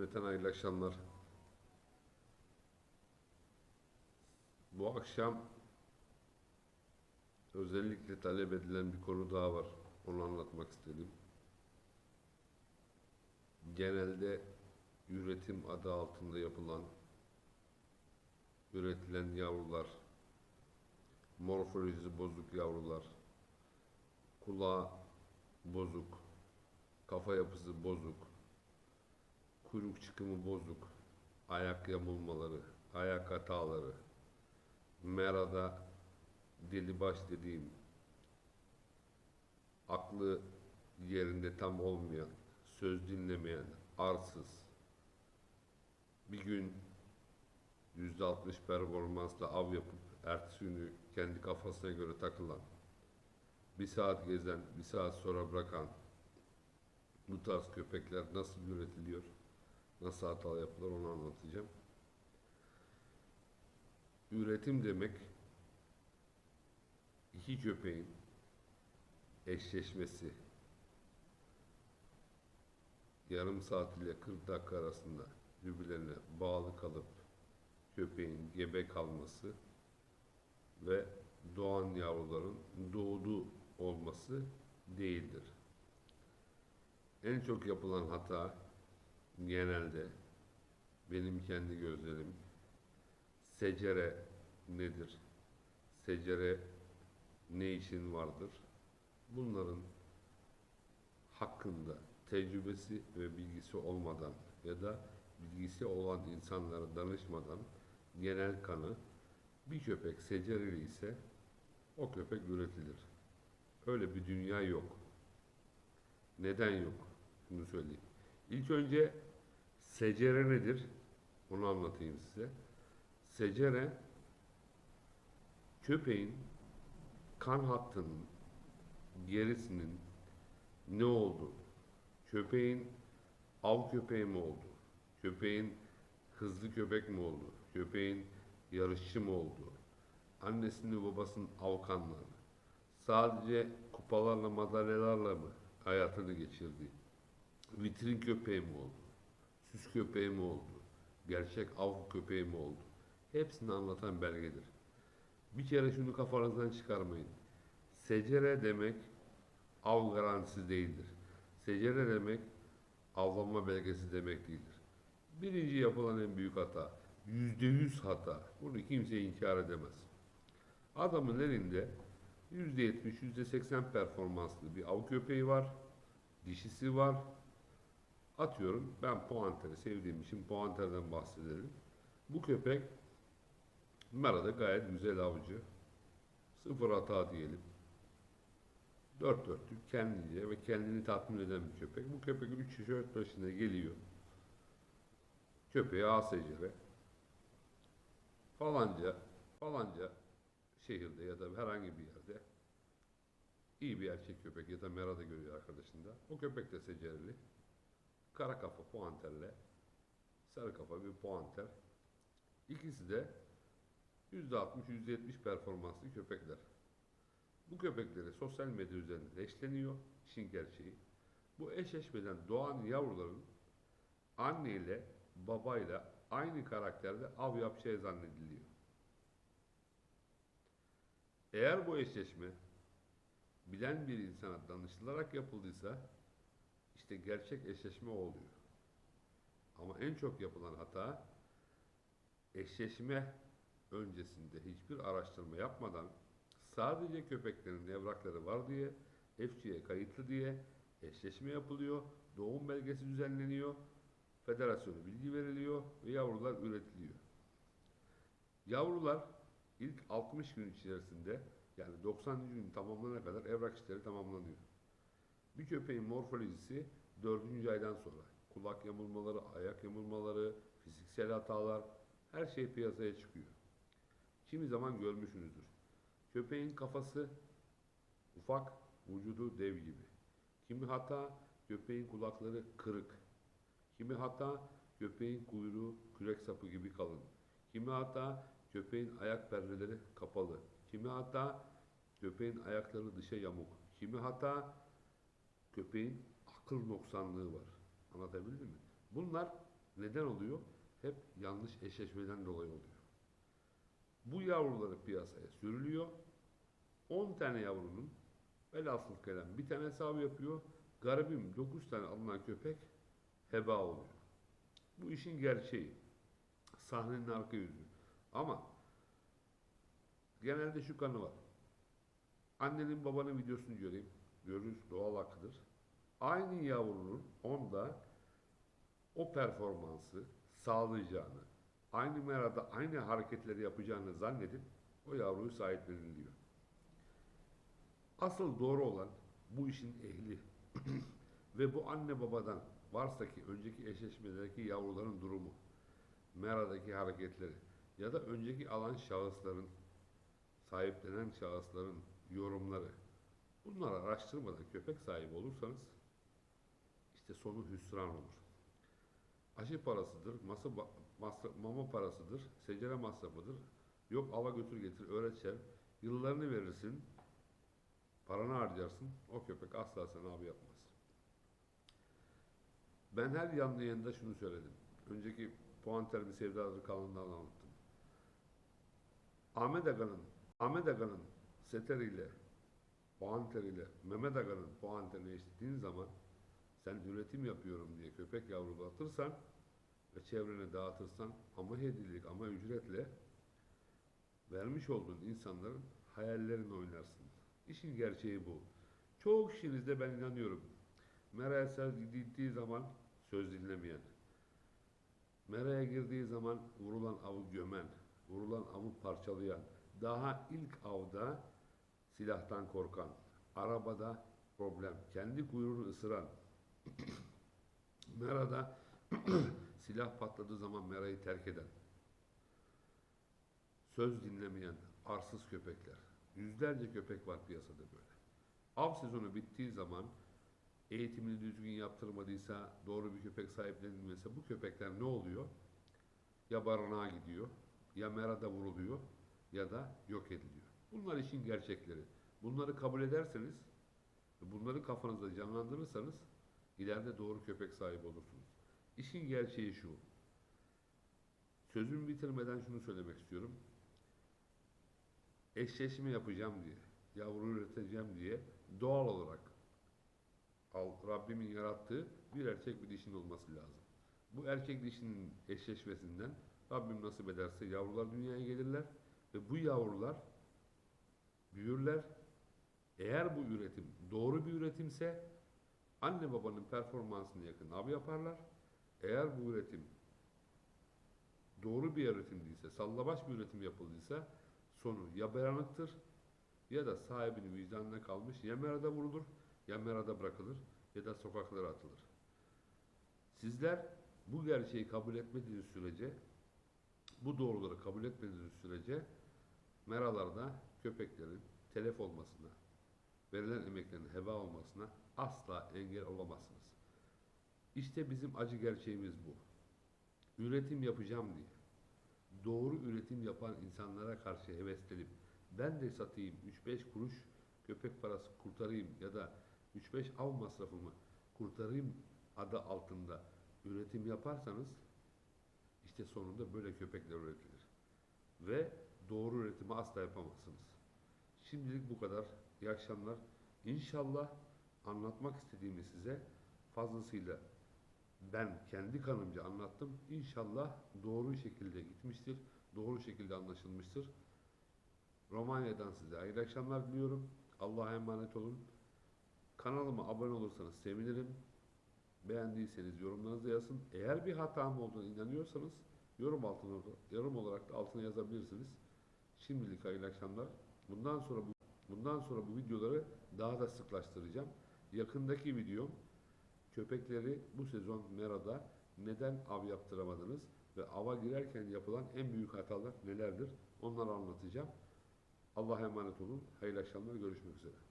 Cümleten hayırlı akşamlar. Bu akşam özellikle talep edilen bir konu daha var. Onu anlatmak istedim. Genelde üretim adı altında yapılan üretilen yavrular, morfolojisi bozuk yavrular, kulağı bozuk, kafa yapısı bozuk, kuyruk çıkımı bozuk, ayak yamulmaları, ayak hataları, merada deli baş dediğim, aklı yerinde tam olmayan, söz dinlemeyen, arsız, bir gün yüzde altmış performansla av yapıp ertesi günü kendi kafasına göre takılan, bir saat gezen, bir saat sonra bırakan bu tarz köpekler nasıl üretiliyor, nasıl hata yapılır onu anlatacağım. Üretim demek iki köpeğin eşleşmesi yarım saat ile 40 dakika arasında birbirlerine bağlı kalıp köpeğin gebe kalması ve doğan yavruların doğdu olması değildir. En çok yapılan hata genelde benim kendi gözlerim secere nedir? Secere ne için vardır? Bunların hakkında tecrübesi ve bilgisi olmadan ya da bilgisi olan insanlara danışmadan genel kanı bir köpek secereli ise o köpek üretilir. Öyle bir dünya yok. Neden yok? Bunu söyleyeyim. İlk önce secere nedir? Onu anlatayım size. Secere köpeğin kan hattının gerisinin ne oldu? Köpeğin av köpeği mi oldu? Köpeğin hızlı köpek mi oldu? Köpeğin yarışçı mı oldu? Annesinin babasının avkanları. Sadece kupalarla, madalyalarla mı hayatını geçirdi? Vitrin köpeği mi oldu? Süs köpeği mi oldu? Gerçek av köpeği mi oldu? Hepsini anlatan belgedir. Bir kere şunu kafanızdan çıkarmayın. Secere demek av garantisi değildir. Secere demek avlanma belgesi demek değildir. Birinci yapılan en büyük hata. Yüzde yüz hata. Bunu kimse inkar edemez. Adamın elinde yüzde yetmiş, yüzde seksen performanslı bir av köpeği var. Dişisi var. Atıyorum ben puanteri sevdiğim için puanterden bahsedelim. Bu köpek Mera'da gayet güzel avcı. Sıfır hata diyelim. Dört dörtlük kendince ve kendini tatmin eden bir köpek. Bu köpek 3 yaş 4 yaşına geliyor. Köpeğe A secere. Falanca, falanca şehirde ya da herhangi bir yerde iyi bir erkek köpek ya da merada görüyor arkadaşında. O köpek de secereli. Kara kafa puanterle sarı kafa bir puanter. İkisi de %60-%70 performanslı köpekler. Bu köpekleri sosyal medya üzerinde eşleniyor. İşin gerçeği. Bu eşleşmeden doğan yavruların anne ile babayla aynı karakterde av yapacağı zannediliyor. Eğer bu eşleşme bilen bir insana danışılarak yapıldıysa işte gerçek eşleşme oluyor. Ama en çok yapılan hata eşleşme öncesinde hiçbir araştırma yapmadan sadece köpeklerin evrakları var diye, FC'ye kayıtlı diye eşleşme yapılıyor, doğum belgesi düzenleniyor, federasyona bilgi veriliyor ve yavrular üretiliyor. Yavrular ilk 60 gün içerisinde yani 90. gün tamamlanana kadar evrak işleri tamamlanıyor. Bir köpeğin morfolojisi 4. aydan sonra kulak yamulmaları, ayak yamulmaları, fiziksel hatalar her şey piyasaya çıkıyor. Kimi zaman görmüşsünüzdür. Köpeğin kafası ufak, vücudu dev gibi. Kimi hata köpeğin kulakları kırık. Kimi hata köpeğin kuyruğu kürek sapı gibi kalın. Kimi hata köpeğin ayak perdeleri kapalı. Kimi hata köpeğin ayakları dışa yamuk. Kimi hata köpeğin akıl noksanlığı var. Anlatabildim mi? Bunlar Neden oluyor? Hep yanlış eşleşmeden dolayı oluyor. Bu yavruları piyasaya sürülüyor. 10 tane yavrunun velhasıl kelam bir tane hesabı yapıyor. Garibim 9 tane alınan köpek heba oluyor. Bu işin gerçeği. Sahnenin arka yüzü. Ama genelde şu kanı var. Annenin babanın videosunu göreyim. Görür doğal hakkıdır. Aynı yavrunun onda o performansı sağlayacağını, aynı merada aynı hareketleri yapacağını zannedip o yavruyu sahipleniliyor. Asıl doğru olan bu işin ehli ve bu anne babadan varsa ki önceki eşleşmelerdeki yavruların durumu, meradaki hareketleri ya da önceki alan şahısların, sahiplenen şahısların yorumları bunları araştırmadan köpek sahibi olursanız işte sonu hüsran olur. Aşı parasıdır, masa, masra- mama parasıdır, secere masrafıdır. Yok ava götür getir öğreteceksin. Yıllarını verirsin, paranı harcarsın. O köpek asla sana abi yapmaz. Ben her yanlı yayında şunu söyledim. Önceki Puanter bir Sevdadır kanalından anlattım. Ahmet Aga'nın Ahmet Aga'nın seteriyle Puanteriyle Mehmet Aga'nın Puanterini eşittiğin zaman sen üretim yapıyorum diye köpek yavrulatırsan ve çevrene dağıtırsan ama hediyelik ama ücretle vermiş olduğun insanların hayallerini oynarsın. İşin gerçeği bu. Çoğu kişinizde ben inanıyorum. Mera'ya gittiği zaman söz dinlemeyen, Mera'ya girdiği zaman vurulan avı gömen, vurulan avı parçalayan, daha ilk avda silahtan korkan, arabada problem, kendi kuyruğunu ısıran, Mera'da silah patladığı zaman Mera'yı terk eden, söz dinlemeyen arsız köpekler. Yüzlerce köpek var piyasada böyle. Av sezonu bittiği zaman eğitimini düzgün yaptırmadıysa, doğru bir köpek sahiplenilmese bu köpekler ne oluyor? Ya barınağa gidiyor, ya merada vuruluyor ya da yok ediliyor. Bunlar işin gerçekleri. Bunları kabul ederseniz, bunları kafanızda canlandırırsanız ileride doğru köpek sahibi olursunuz. İşin gerçeği şu. Sözümü bitirmeden şunu söylemek istiyorum. Eşleşme yapacağım diye, yavru üreteceğim diye doğal olarak Rabbimin yarattığı bir erkek bir dişinin olması lazım. Bu erkek dişinin eşleşmesinden Rabbim nasip ederse yavrular dünyaya gelirler ve bu yavrular büyürler. Eğer bu üretim doğru bir üretimse anne babanın performansına yakın av yaparlar. Eğer bu üretim doğru bir üretim değilse, sallabaş bir üretim yapıldıysa sonu ya beranıktır ya da sahibinin vicdanına kalmış ya merada vurulur ya merada bırakılır ya da sokaklara atılır. Sizler bu gerçeği kabul etmediğiniz sürece, bu doğruları kabul etmediğiniz sürece meralarda köpeklerin telef olmasına, verilen emeklerin heba olmasına asla engel olamazsınız. İşte bizim acı gerçeğimiz bu. Üretim yapacağım diye, doğru üretim yapan insanlara karşı heveslenip, ben de satayım 3-5 kuruş köpek parası kurtarayım ya da 3-5 av masrafımı kurtarayım adı altında üretim yaparsanız işte sonunda böyle köpekler üretilir. Ve doğru üretimi asla yapamazsınız. Şimdilik bu kadar. İyi akşamlar. İnşallah anlatmak istediğimi size fazlasıyla ben kendi kanımca anlattım. İnşallah doğru şekilde gitmiştir. Doğru şekilde anlaşılmıştır. Romanya'dan size hayırlı akşamlar diliyorum. Allah'a emanet olun. Kanalıma abone olursanız sevinirim. Beğendiyseniz yorumlarınızı yazın. Eğer bir hatam olduğunu inanıyorsanız yorum altına yorum olarak da altına yazabilirsiniz. Şimdilik hayırlı akşamlar. Bundan sonra bu bundan sonra bu videoları daha da sıklaştıracağım. Yakındaki videom köpekleri bu sezon Mera'da neden av yaptıramadınız ve ava girerken yapılan en büyük hatalar nelerdir? Onları anlatacağım. Allah'a emanet olun. Hayırlı akşamlar. Görüşmek üzere.